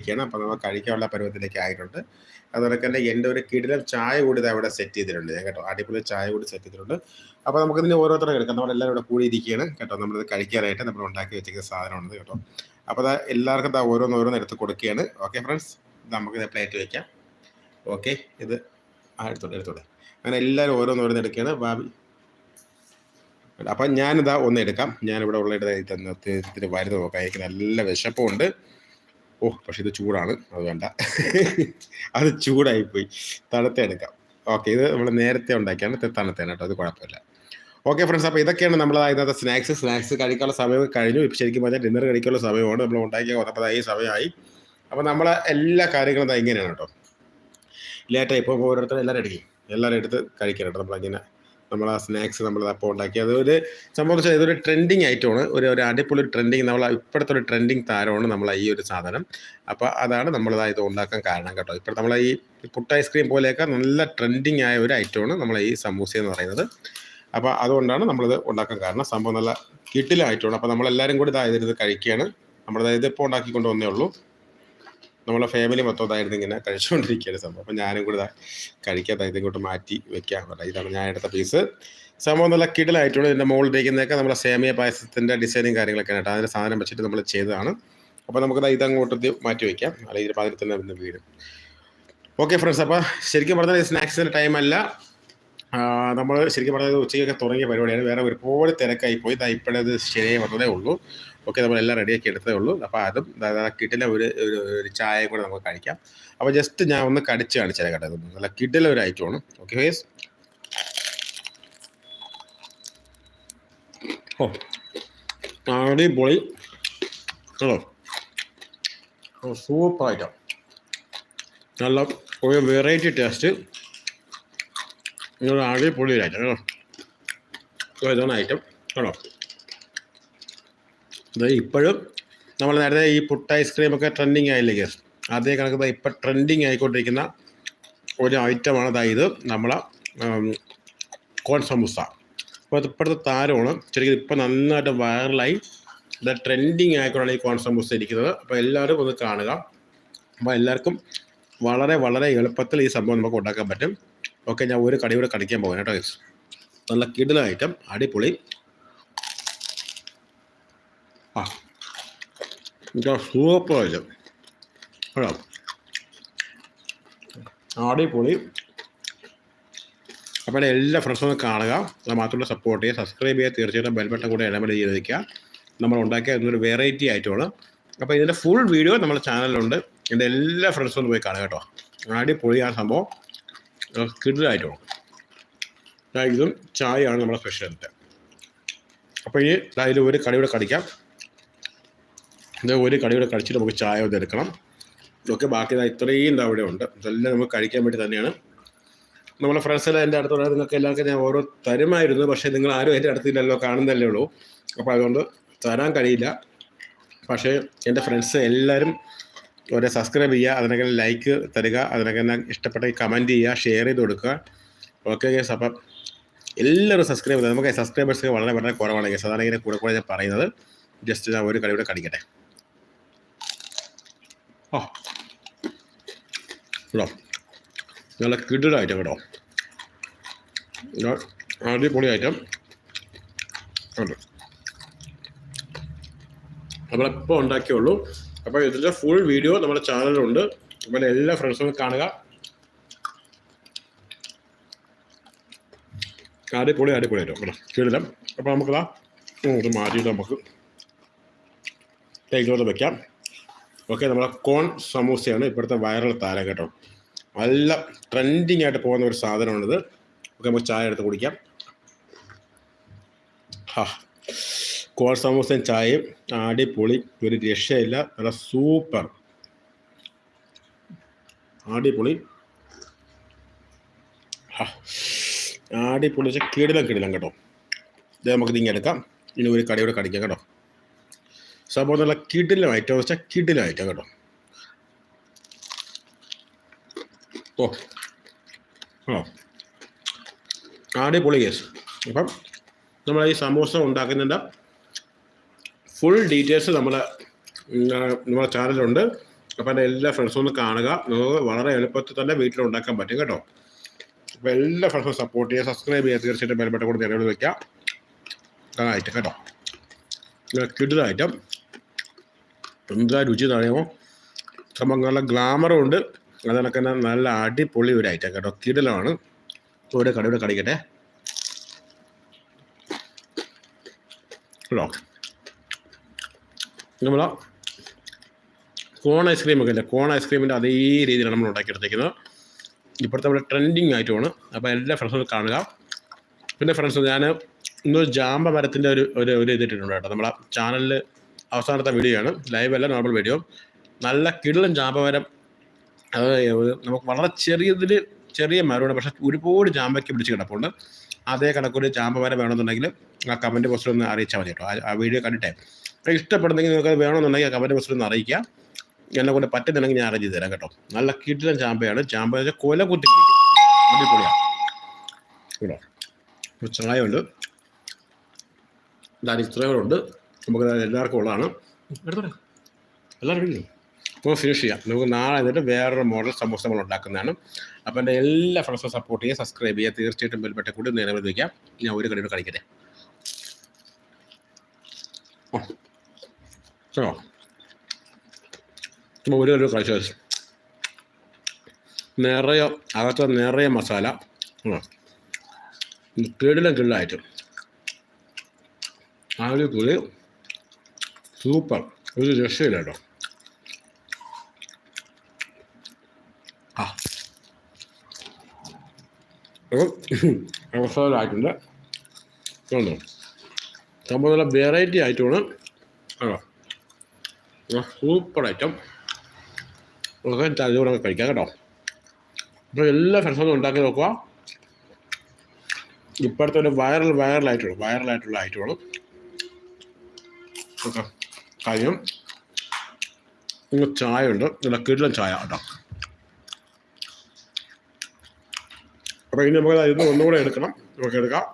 ഇരിക്കുകയാണ് അപ്പോൾ നമ്മൾ കഴിക്കാനുള്ള പരുവത്തിലേക്ക് ആയിട്ടുണ്ട്. അതുപോലെ തന്നെ എന്റെ ഒരു കിടിലം ചായ കൂടി അവിടെ സെറ്റ് ചെയ്തിട്ടുണ്ട്. ഞാൻ കേട്ടോ അടിപൊളി ചായ കൂടി സെറ്റ് ചെയ്തിട്ടുണ്ട്. അപ്പോൾ നമുക്കിതിന് ഓരോരുത്തരും എടുക്കാം. നമ്മളെല്ലാവരും ഇവിടെ കൂടി ഇരിക്കുകയാണ്. കേട്ടോ നമ്മളിത് കഴിക്കാനായിട്ട് നമ്മൾ ഉണ്ടാക്കി വെച്ചിരിക്കുന്ന സാധനമാണിത് കേട്ടോ. അപ്പോൾ അത് എല്ലാവർക്കും ഇതാ ഓരോന്ന് ഓരോന്ന് എടുത്ത് കൊടുക്കുകയാണ്. ഓക്കെ ഫ്രണ്ട്സ് നമുക്കിത് പ്ലേറ്റ് വയ്ക്കാം ഓക്കെ ഇത് ആ എടുത്തോട്ടെ എടുത്തോട്ടെ അങ്ങനെ എല്ലാവരും ഓരോന്ന് ഓരോന്ന് എടുക്കുകയാണ്. ഭാവി അപ്പം ഞാനിതാ ഒന്ന് എടുക്കാം. ഞാനിവിടെ ഉള്ള ഇടത്തിന് വരുന്ന നോക്കാം. എനിക്ക് നല്ല വിശപ്പുണ്ട്. ഓ പക്ഷെ ഇത് ചൂടാണ്. അത് വേണ്ട. അത് ചൂടായിപ്പോയി. തണുത്ത എടുക്കാം. ഓക്കെ ഇത് നമ്മൾ നേരത്തെ ഉണ്ടാക്കിയാണ്. തണുത്തേനെ കേട്ടോ. അത് കുഴപ്പമില്ല. Okay friends. അപ്പോൾ ഇതൊക്കെയാണ് നമ്മൾ ഇന്നത്തെ സ്നാക്സ്. സ്നാക്സ് കഴിക്കാനുള്ള സമയം കഴിഞ്ഞു. ഇപ്പോൾ ശരിക്കും പറഞ്ഞാൽ ഡിന്നർ കഴിക്കാനുള്ള സമയമാണ്. നമ്മൾ ഉണ്ടാക്കിയ ഈ സമയമായി. അപ്പോൾ നമ്മളെ എല്ലാ കാര്യങ്ങളും ഇങ്ങനെയാണ് കേട്ടോ. ലേറ്റായി. ഇപ്പോൾ ഓരോരുത്തരും എല്ലാവരും എടുക്കും. എല്ലാവരും എടുത്ത് കഴിക്കണം നമ്മളിങ്ങനെ നമ്മൾ ആ സ്നാക്സ് നമ്മൾ അപ്പോൾ ഉണ്ടാക്കി. അതൊരു സംഭവം വെച്ചാൽ ഇതൊരു ട്രെൻഡിങ് ഐറ്റമാണ് ഒരു ഒരു അടിപൊളി ട്രെൻഡിങ് നമ്മൾ ഇപ്പോഴത്തെ ഒരു ട്രെൻഡിങ് താരമാണ് നമ്മൾ ഈ ഒരു സാധനം. അപ്പോൾ അതാണ് നമ്മൾ ഇത് ഉണ്ടാക്കാൻ കാരണം കേട്ടോ. ഇപ്പോൾ നമ്മൾ ഈ പുട്ട് ഐസ്ക്രീം പോലെയൊക്കെ നല്ല ട്രെൻഡിങ് ആയ ഒരു ഐറ്റമാണ് നമ്മൾ ഈ സമൂസ എന്ന് പറയുന്നത്. അപ്പോൾ അതുകൊണ്ടാണ് നമ്മളിത് ഉണ്ടാക്കാൻ കാരണം. സംഭവം നല്ല കിട്ടിലായിട്ടാണ് അപ്പോൾ നമ്മളെല്ലാവരും കൂടി ഇതായത് ഇത് കഴിക്കുകയാണ് നമ്മളതായത് ഇപ്പോൾ ഉണ്ടാക്കിക്കൊണ്ട് വന്നേ ഉള്ളൂ. നമ്മളെ ഫാമിലി മൊത്തം അതായിരുന്നു ഇങ്ങനെ കഴിച്ചുകൊണ്ടിരിക്കുകയാണ് സംഭവം. അപ്പം ഞാനും കൂടെ കഴിക്കാൻ ഇതിങ്ങോട്ട് മാറ്റി വെക്കാൻ പറയാം ഇതാണ് ഞാൻ എടുത്ത പീസ് സംഭവം നല്ല കിടലായിട്ടുണ്ട് ഇതിന്റെ മുകളിൽ ഇരിക്കുന്നതൊക്കെ നമ്മളെ സേമിയ പായസത്തിന്റെ ഡിസൈനും കാര്യങ്ങളൊക്കെ കേട്ടോ. അതിന്റെ സാധനം വെച്ചിട്ട് നമ്മൾ ചെയ്തതാണ്. അപ്പോൾ നമുക്കത് ഇതങ്ങോട്ട് മാറ്റി വയ്ക്കാം അല്ലെങ്കിൽ ഇതിന്റെ അതിൽ തന്നെ വന്ന് വീട് ഓക്കെ ഫ്രണ്ട്സ് അപ്പോൾ ശരിക്കും പറഞ്ഞാൽ സ്നാക്സിന്റെ അല്ല. നമ്മൾ ശരിക്കും പറഞ്ഞത് ഉച്ചയ്ക്കൊക്കെ തുടങ്ങിയ പരിപാടിയാണ്. വേറെ ഒരുപാട് തിരക്കായി പോയി. ഇതാ ഇപ്പോഴത് ശരിയായി വന്നതേ ഉള്ളൂ. ഓക്കെ നമ്മളെല്ലാം റെഡിയാക്കി എടുത്തേ ഉള്ളൂ. അപ്പോൾ അതും കിടില ഒരു ഒരു ചായ കൂടെ നമുക്ക് കഴിക്കാം. അപ്പോൾ ജസ്റ്റ് ഞാൻ ഒന്ന് കടിച്ച് കാണിച്ചാൽ കേട്ടോ നല്ല കിടില ഒരു ഐറ്റമാണ് ഓക്കെ ഫേസ് ഓ അടിപൊളി. ഹലോ സൂപ്പർ ഐറ്റം നല്ല ഒരു വെറൈറ്റി ടേസ്റ്റ് അടിപൊളി ഒരു ഐറ്റം കേട്ടോ ഇതാണ് ഐറ്റം കേട്ടോ ഇത് ഇപ്പോഴും നമ്മൾ നേരത്തെ ഈ പുട്ട് ഐസ്ക്രീം ഒക്കെ ട്രെൻഡിങ് ആയില്ലേ ഗസ് അതേ കണക്ക് ഇപ്പം ട്രെൻഡിങ് ആയിക്കൊണ്ടിരിക്കുന്ന ഒരു ഐറ്റമാണ് അതായത് നമ്മളെ കോൺ സമൂസ. അപ്പോൾ ഇപ്പോഴത്തെ താരമാണ്. ശരിക്കും ഇപ്പം നന്നായിട്ട് വൈറലായി ഇത് ട്രെൻഡിങ് ആയിക്കൊണ്ടാണ് ഈ കോൺ സമൂസ ഇരിക്കുന്നത്. അപ്പോൾ എല്ലാവരും ഒന്ന് കാണുക. അപ്പോൾ എല്ലാവർക്കും വളരെ വളരെ എളുപ്പത്തിൽ ഈ സംഭവം നമുക്ക് ഉണ്ടാക്കാൻ പറ്റും. ഓക്കെ ഞാൻ ഒരു കടി കൂടെ കടിക്കാൻ പോകാം കേട്ടോ നല്ല കിടിലം ഐറ്റം അടിപൊളി. ഇതാ സൂപ്പർ ഐറ്റം കേട്ടോ അടിപൊളി അപ്പോൾ എല്ലാ ഫ്രണ്ട്സും ഒന്ന് കാണുക. അത് മാത്രമല്ല സപ്പോർട്ട് ചെയ്യുക. സബ്സ്ക്രൈബ് ചെയ്യുക. തീർച്ചയായിട്ടും ബെൽബട്ടൺ കൂടെ ഇടപെടൽ ചെയ്ത് വയ്ക്കുക നമ്മൾ ഉണ്ടാക്കിയ ഇതൊരു വെറൈറ്റി ആയിട്ടുള്ള അപ്പോൾ ഇതിന്റെ ഫുൾ വീഡിയോ നമ്മുടെ ചാനലിലുണ്ട് എന്റെ എല്ലാ ഫ്രണ്ട്സും ഒന്ന് പോയി കാണുക കേട്ടോ. അടിപൊളി ആ സംഭവം. കിടിലായിട്ടുമാണ് ഇതും ചായയാണ് നമ്മുടെ സ്പെഷ്യാലിറ്റി അപ്പോൾ ഇനി അതിൽ ഒരു കടിയുടെ കടിക്കാം ഇത് ഒരു കടിയുടെ കടിച്ചിട്ട് നമുക്ക് ചായ ഒന്ന് എടുക്കണം. ഇതൊക്കെ ബാക്കി ഇത്രയും അവിടെ ഉണ്ട്. ഇതെല്ലാം നമുക്ക് കഴിക്കാൻ വേണ്ടി തന്നെയാണ്. നമ്മളെ ഫ്രണ്ട്സ് ഫ്രണ്ട്സെല്ലാം എന്റെ അടുത്തുള്ള നിങ്ങൾക്ക് എല്ലാവർക്കും ഞാൻ ഓരോ തരുമായിരുന്നു. പക്ഷേ നിങ്ങൾ ആരും എന്റെ അടുത്തില്ലല്ലോ കാണുന്നല്ലേ ഉള്ളൂ. അപ്പോൾ അതുകൊണ്ട് തരാൻ കഴിയില്ല. പക്ഷേ എന്റെ ഫ്രണ്ട്സ് എല്ലാവരും ഒരു സബ്സ്ക്രൈബ് ചെയ്യുക അതിനൊക്കെ ലൈക്ക് തരിക അതിനൊക്കെ ഇഷ്ടപ്പെട്ട കമന്റ് ചെയ്യുക ഷെയർ ചെയ്ത് കൊടുക്കുക. ഓക്കെ ഗേസ് അപ്പം എല്ലാവരും സബ്സ്ക്രൈബ് ചെയ്യുക നമുക്ക് സബ്സ്ക്രൈബേഴ്സ് വളരെ വളരെ കുറവാണ് ഗേസ് അതാണ് ഇങ്ങനെ കൂടെ കൂടെ ഞാൻ പറയുന്നത്. ജസ്റ്റ് ഞാൻ ഒരു കളിയുടെ കടിക്കട്ടെ. കേട്ടോ നല്ല കിഡ്ഡ് ഐറ്റം കേട്ടോ. അടിപൊളി ഐറ്റം ഉണ്ട് നമ്മളിപ്പോൾ ഉണ്ടാക്കിയുള്ളൂ. അപ്പോൾ ഇതിന്റെ ഫുൾ വീഡിയോ നമ്മുടെ ചാനലിലുണ്ട് അപ്പോൾ എല്ലാ ഫ്രണ്ട്സും കാണുക. അടിപൊളി അടിപൊളി ആയിട്ടോ കേട്ടോ. കിടിലം അപ്പോൾ നമുക്കതാ ഇത് മാറ്റിയിട്ട് നമുക്ക് ടേക്കിലോട്ട് വെക്കാം. ഓക്കെ നമ്മളെ കോൺ സമൂസയാണ് ഇപ്പോഴത്തെ വൈറൽ താരം കേട്ടോ. നല്ല ട്രെൻഡിങ് ആയിട്ട് പോകുന്ന ഒരു സാധനമാണിത്. ഓക്കെ നമുക്ക് ചായ എടുത്ത് കുടിക്കാം. ഹാ കോൺ സമൂസയും ചായയും അടിപൊളി ഒരു രക്ഷയില്ല. നല്ല സൂപ്പർ അടിപൊളി. അടിപൊളി. വെച്ചാൽ കിടിലം കിടിലം കേട്ടോ. ഇത് നമുക്ക് ഇതിങ്ങനെ എടുക്കാം. ഇനി ഒരു കടയോടെ കടിക്കാം കേട്ടോ. സംഭവം നല്ല ഐറ്റം വെച്ചാൽ കിടിലം ഐറ്റം കേട്ടോ. ഓ. ഓ അടിപൊളി കേസ്. അപ്പം നമ്മൾ ഈ സമോസ ഉണ്ടാക്കുന്നതിന്റെ ഫുൾ ഡീറ്റെയിൽസ് നമ്മൾ നമ്മുടെ ചാനലുണ്ട് അപ്പം എന്റെ എല്ലാ ഫ്രണ്ട്സും ഒന്ന് കാണുക. നമുക്ക് വളരെ എളുപ്പത്തിൽ തന്നെ വീട്ടിൽ ഉണ്ടാക്കാൻ പറ്റും കേട്ടോ. അപ്പോൾ എല്ലാ ഫ്രണ്ട്സും സപ്പോർട്ട് ചെയ്യുക. സബ്സ്ക്രൈബ് ചെയ്യുക. തീർച്ചയായിട്ടും ബെൽബട്ടം കൂടി നിലവിൽ വയ്ക്കുക ഐറ്റം കേട്ടോ. കിട്ടുന്ന ഐറ്റം എന്താ രുചി തടയുമോ സംഭവം നല്ല ഗ്ലാമറും ഉണ്ട്. അതിനൊക്കെ നല്ല അടിപൊളി ഒരു ഐറ്റം കേട്ടോ. കിടലാണ് ഒരു കടയുടെ കടിക്കട്ടെ കേട്ടോ നമ്മൾ കോൺ ഐസ്ക്രീം ഒക്കെ ഇല്ലേ? കോൺ ഐസ്ക്രീമിന്റെ അതേ രീതിയിലാണ് നമ്മൾ ഉണ്ടാക്കിയെടുത്തേക്കുന്നത് ഇപ്പോഴത്തെ നമ്മുടെ ട്രെൻഡിങ് ആയിട്ടുമാണ് അപ്പോൾ എല്ലാ ഫ്രണ്ട്സും കാണുക. പിന്നെ ഫ്രണ്ട്സ് ഞാൻ ഇന്നൊരു ജാമ്പ മരത്തിന്റെ ഒരു ഒരു ഒരു ഇതിട്ടിട്ടുണ്ട് കേട്ടോ. നമ്മളെ ചാനലിൽ അവസാനത്തെ വീഡിയോ ആണ്. ലൈവ് അല്ല നോർമൽ വീഡിയോ നല്ല കിടലും ചാമ്പവരം നമുക്ക് വളരെ ചെറിയതിൽ ചെറിയ മരമാണ് പക്ഷേ ഒരുപാട് ചാമ്പയ്ക്ക് പിടിച്ച് കിടപ്പുണ്ട്. അതേ കണക്കൊരു ചാമ്പവരം വേണമെന്നുണ്ടെങ്കിൽ ആ കമന്റ് ബോക്സിൽ ഒന്ന് അറിയിച്ചാൽ മതി കേട്ടോ. ആ- വീഡിയോ കണ്ടിട്ടേ. ഇഷ്ടപ്പെടുന്നെങ്കിൽ നിങ്ങൾക്ക് വേണമെന്നുണ്ടെങ്കിൽ ആ കമന്റ് ബോക്സിൽ ഒന്ന് അറിയിക്കുക. എന്നെ കൊണ്ട് പറ്റുന്നുണ്ടെങ്കിൽ ഞാൻ അറേഞ്ച് തരാം കേട്ടോ. നല്ല കിടിലൻ ചാമ്പയാണ് ചാമ്പ വെച്ചാൽ കൊല കുത്തി അടിപൊളിയാണ് കേട്ടോ ചായ ഉണ്ട്. ഇതാണ് ഉണ്ട്. നമുക്ക് എല്ലാവർക്കും ഉള്ളതാണ്. എല്ലാവരും ഇല്ലേ? അപ്പോൾ ഫിനിഷ് ചെയ്യാം. നമുക്ക് നാളെ എന്നിട്ട് വേറൊരു മോഡൽ സമൂസ നമ്മൾ ഉണ്ടാക്കുന്നതാണ്. അപ്പോൾ എന്റെ എല്ലാ ഫ്രണ്ട്സും സപ്പോർട്ട് ചെയ്യുക സബ്സ്ക്രൈബ് ചെയ്യുക. തീർച്ചയായിട്ടും ബെൽബട്ട കൂടി നിലവിൽ വയ്ക്കാം ഞാൻ ഒരു കടയിൽ കളിക്കട്ടെ ഓ ചോ ഒരു കടി കളിച്ചു നിറയെ അകത്ത് നിറയെ മസാല. കിടിലും ഒരു അടിപൊളി. സൂപ്പർ ഒരു രക്ഷയില്ല കേട്ടോ ആ അവസാനമായിട്ടുണ്ട് കണ്ടോ സംഭവം നല്ല വെറൈറ്റി ആയിട്ടുമാണ് ആണോ സൂപ്പർ ഐറ്റം ഒക്കെ അതുകൂടെ കഴിക്കാം കേട്ടോ അപ്പോൾ എല്ലാ ഫ്രണ്ട്സൊന്നും ഉണ്ടാക്കി നോക്കുക ഇപ്പോഴത്തെ ഒരു വൈറൽ വൈറലായിട്ടുള്ള വൈറലായിട്ടുള്ള ഐറ്റമാണ് ഓക്കെ ഇന്ന് ചായ ഉണ്ട് നല്ല കിടിലൻ ചായ കേട്ടോ. അപ്പോൾ ഇനി നമുക്ക് അതിന് ഒന്നുകൂടെ എടുക്കണം. നമുക്ക് എടുക്കാം.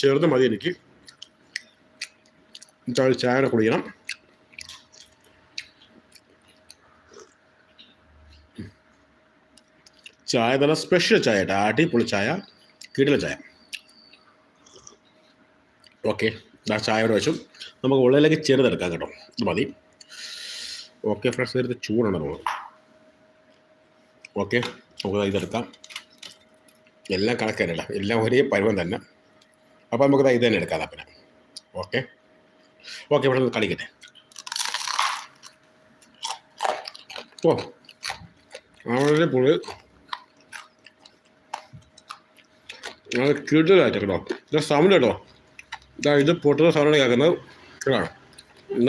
ചെറുത് മതി എനിക്ക്. ചായ കുടിക്കണം. ചായ നല്ല സ്പെഷ്യൽ ചായ കേട്ടോ. അടിപൊളി ചായ. കിടില ചായ. ഓക്കെ ആ ചായയുടെ വശം നമുക്ക് ഉള്ളിലേക്ക് ചെറുതെടുക്കാം കേട്ടോ. മതി. ഓക്കെ ഫ്രണ്ട്സ് നേരത്തെ ചൂടാണ് നമ്മൾ ഓക്കെ നമുക്ക് ഇതെടുക്കാം എല്ലാം കണക്കല്ല എല്ലാം ഒരേ പരുവം തന്നെ. അപ്പോൾ നമുക്ക് ഇത് തന്നെ എടുക്കാം പിന്നെ. ഓക്കെ ഓക്കെ ഇവിടെ കളിക്കട്ടെ. ഓ വളരെ പുളി. കിടലായിട്ട് കേട്ടോ. ഇത് സൗണ്ട് കേട്ടോ. ഇതാ ഇത് പൊട്ടുന്ന സൗണ്ടാണ് കേൾക്കുന്നത്. കേട്ടോ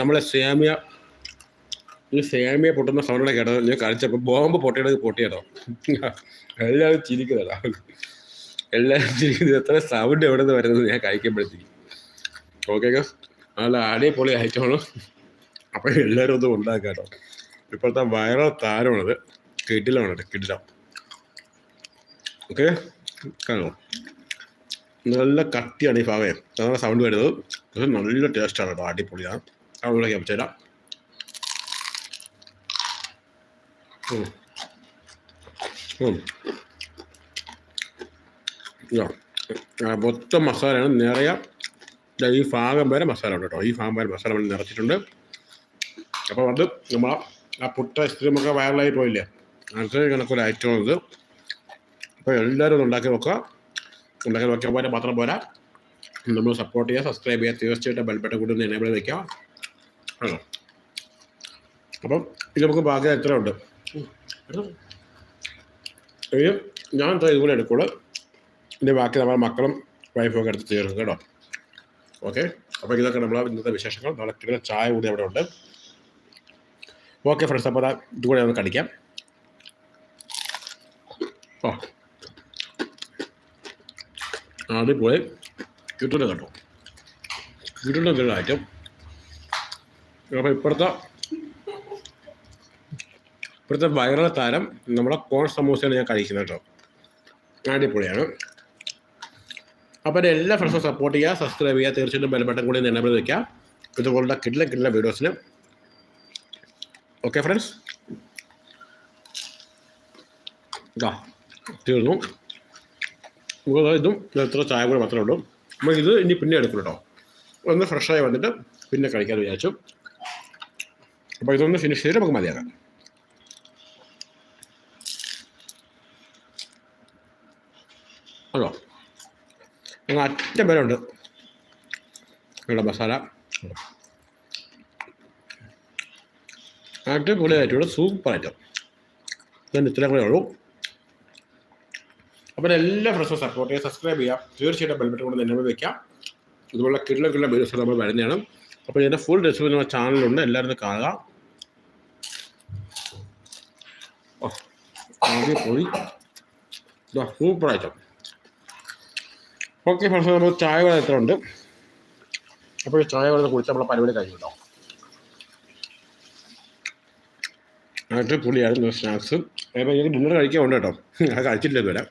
നമ്മളെ സേമിയ ഈ സേമിയ പൊട്ടുന്ന സൗണ്ടാണ് കേട്ടത്. ഞാൻ കളിച്ചപ്പോൾ ബോംബ് പൊട്ടിയത് പൊട്ടിയതോ. എല്ലാവരും ചിരിക്കുന്നതാ. എല്ലാവരും ചിരിക്കുന്നത്. എത്ര സൗണ്ട് എവിടെ നിന്ന് വരുന്നത് ഞാൻ കഴിക്കുമ്പോഴത്തേക്ക് ഓക്കെ നല്ല അടിപൊളി അയച്ചോളൂ അപ്പോൾ എല്ലാവരും ഒന്നും ഉണ്ടാക്കാട്ടോ കേട്ടോ. ഇപ്പോഴത്തെ വൈറൽ താരമാണത്. കിടിലമാണ് കേട്ടോ കിടിലം ഓക്കെ കാണോ നല്ല കട്ടിയാണ് ഈ ഭാവേ നല്ല സൗണ്ട് വരുന്നത്. പക്ഷെ നല്ല ടേസ്റ്റാണ് കേട്ടോ അടിപൊളിയാണ്. അവിടെ. ആ, മൊത്തം മസാലയാണ് നിറയെ. ഈ ഭാഗം വരെ മസാല ഉണ്ട് കേട്ടോ. ഈ ഭാഗം വരെ മസാല വേണ്ടി നിറച്ചിട്ടുണ്ട്. അപ്പോൾ അത് നമ്മൾ ആ പുട്ട ഐസ്ക്രീമൊക്കെ വൈറലായി പോയില്ലേ? അങ്ങനത്തെ കണക്കൊരു ഐറ്റമാണ് ഉണ്ട് അപ്പോൾ എല്ലാവരും ഒന്ന് ഉണ്ടാക്കി നോക്കുക. ഉണ്ടാക്കി നോക്കിയാൽ പോലെ മാത്രം പോരാ. നമ്മൾ സപ്പോർട്ട് ചെയ്യുക സബ്സ്ക്രൈബ് ചെയ്യുക. തീർച്ചയായിട്ടും ബെൽബട്ട കൂടി എനേബിൾ വയ്ക്കുക അപ്പം ഇത് നമുക്ക് ബാക്കി എത്ര ഉണ്ട് ഇനി ഞാൻ എന്താ ഇതുപോലെ എടുക്കുള്ളൂ. ഇതിന്റെ ബാക്കി നമ്മുടെ മക്കളും വൈഫും ഒക്കെ എടുത്ത് ചേർക്കും കേട്ടോ. ഓക്കെ അപ്പോൾ ഇതൊക്കെ നമ്മളെ ഇന്നത്തെ വിശേഷങ്ങൾ. നാളെ ചായ കൂടി അവിടെ ഉണ്ട്. ഓക്കെ ഫ്രണ്ട്സ് അപ്പോൾ ഇതുകൂടെ നമുക്ക് കടിക്കാം. അടിപൊളി കിട്ടുന്ന കേട്ടോ. കിട്ടുന്ന ഐറ്റം അപ്പോൾ ഇപ്പോഴത്തെ ഇപ്പോഴത്തെ വൈറൽ താരം നമ്മുടെ കോൺ സമൂസയാണ് ഞാൻ കഴിക്കുന്നത് കേട്ടോ. അടിപൊളിയാണ് അപ്പോൾ എന്റെ എല്ലാ ഫ്രണ്ട്സും സപ്പോർട്ട് ചെയ്യുക സബ്സ്ക്രൈബ് ചെയ്യുക. തീർച്ചയായിട്ടും ബെൽബട്ടൺ കൂടി നിലവിൽ വയ്ക്കുക ഇതുപോലുള്ള കിട്ടില്ല കിട്ടില്ല വീഡിയോസിന് ഓക്കെ ഫ്രണ്ട്സ് ഇതാ തീർന്നു. നമുക്ക് ഇതും. ഇത്ര ചായ കൂടെ മാത്രമേ ഉള്ളൂ. നമുക്ക് ഇത് ഇനി പിന്നെ എടുക്കും കേട്ടോ ഒന്ന് ഫ്രഷായി വന്നിട്ട് പിന്നെ കഴിക്കാൻ വിചാരിച്ചു. അപ്പോൾ ഇതൊന്ന് ഫിനിഷ് ചെയ്തിട്ട് നമുക്ക് മതിയാക്കാം. അതോ? ഞങ്ങൾ അറ്റം വരെ ഉണ്ട്. ഇവിടെ മസാല. അടിപൊളിയായിട്ടുള്ള സൂപ്പർ ഐറ്റം ഇതിന്റെ ഇത്രയും കൂടെ ഉള്ളൂ. അപ്പോൾ എല്ലാ ഫ്രണ്ട്സും സപ്പോർട്ട് ചെയ്യുക സബ്സ്ക്രൈബ് ചെയ്യുക. തീർച്ചയായിട്ടും ബെൽബട്ടൺ കൊണ്ട് തന്നെ വയ്ക്കാം ഇതുപോലെ കിട്ടുന്ന കിട്ടുന്ന വീഡിയോസ് നമ്മൾ വരുന്നതാണ്. അപ്പോൾ ഇതിന്റെ ഫുൾ റെസിപ്പി നമ്മുടെ ചാനലിലുണ്ട് എല്ലാവരും കാണുക. ആദ്യം പോയി. സൂപ്പർ ഐറ്റം ഓക്കെ ഫ്രണ്ട്സ് നമ്മൾ ചായ വെള്ളം എത്ര ഉണ്ട്? അപ്പോൾ ചായ വെള്ളം കുടിച്ച് നമ്മളെ പരിപാടി കഴിയുമല്ലോ ആയിട്ട് പുളിയായിരുന്നു സ്നാക്സ് അപ്പോൾ എനിക്ക് ഡിന്നർ കഴിക്കാൻ ഉണ്ട് കേട്ടോ. അത് കഴിച്ചിട്ടില്ല ഇതുവരെ.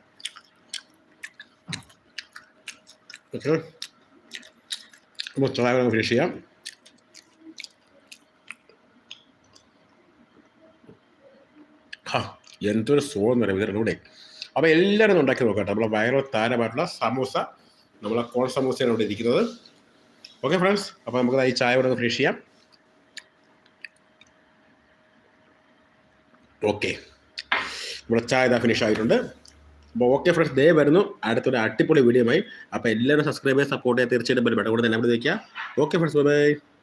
ഓക്കെ അപ്പോൾ ചായ കൂടെ ഫിനിഷ് ചെയ്യാം ഹാ എന്തൊരു സുഖം എന്ന് പറയുന്നത് ഇവിടെ. അപ്പോൾ എല്ലാവരും ഉണ്ടാക്കി നോക്കട്ടെ. നമ്മളെ വയറോ താരമായിട്ടുള്ള സമൂസ നമ്മളെ കോൺ സമൂസയാണ് ഇവിടെ ഇരിക്കുന്നത്. ഓക്കെ ഫ്രണ്ട്സ് അപ്പോൾ നമുക്ക് ഈ ചായ ഇവിടെ ഫിനിഷ് ചെയ്യാം. ഓക്കെ നമ്മുടെ ചായ ഇതാ ഫിനിഷ് ആയിട്ടുണ്ട്. അപ്പോൾ ഓക്കെ ഫ്രണ്ട്സ് ദേ വരുന്നു. അടുത്തൊരു അടിപൊളി വീഡിയോ വീഡിയോയുമായി അപ്പോൾ എല്ലാവരും സബ്സ്ക്രൈബ് ചെയ്യാൻ സപ്പോർട്ട് ചെയ്യാൻ തീർച്ചയായിട്ടും പറ്റും കൂടെ തന്നെ അവിടെ വയ്ക്കുക ഓക്കെ ഫ്രണ്ട്സ് ബൈ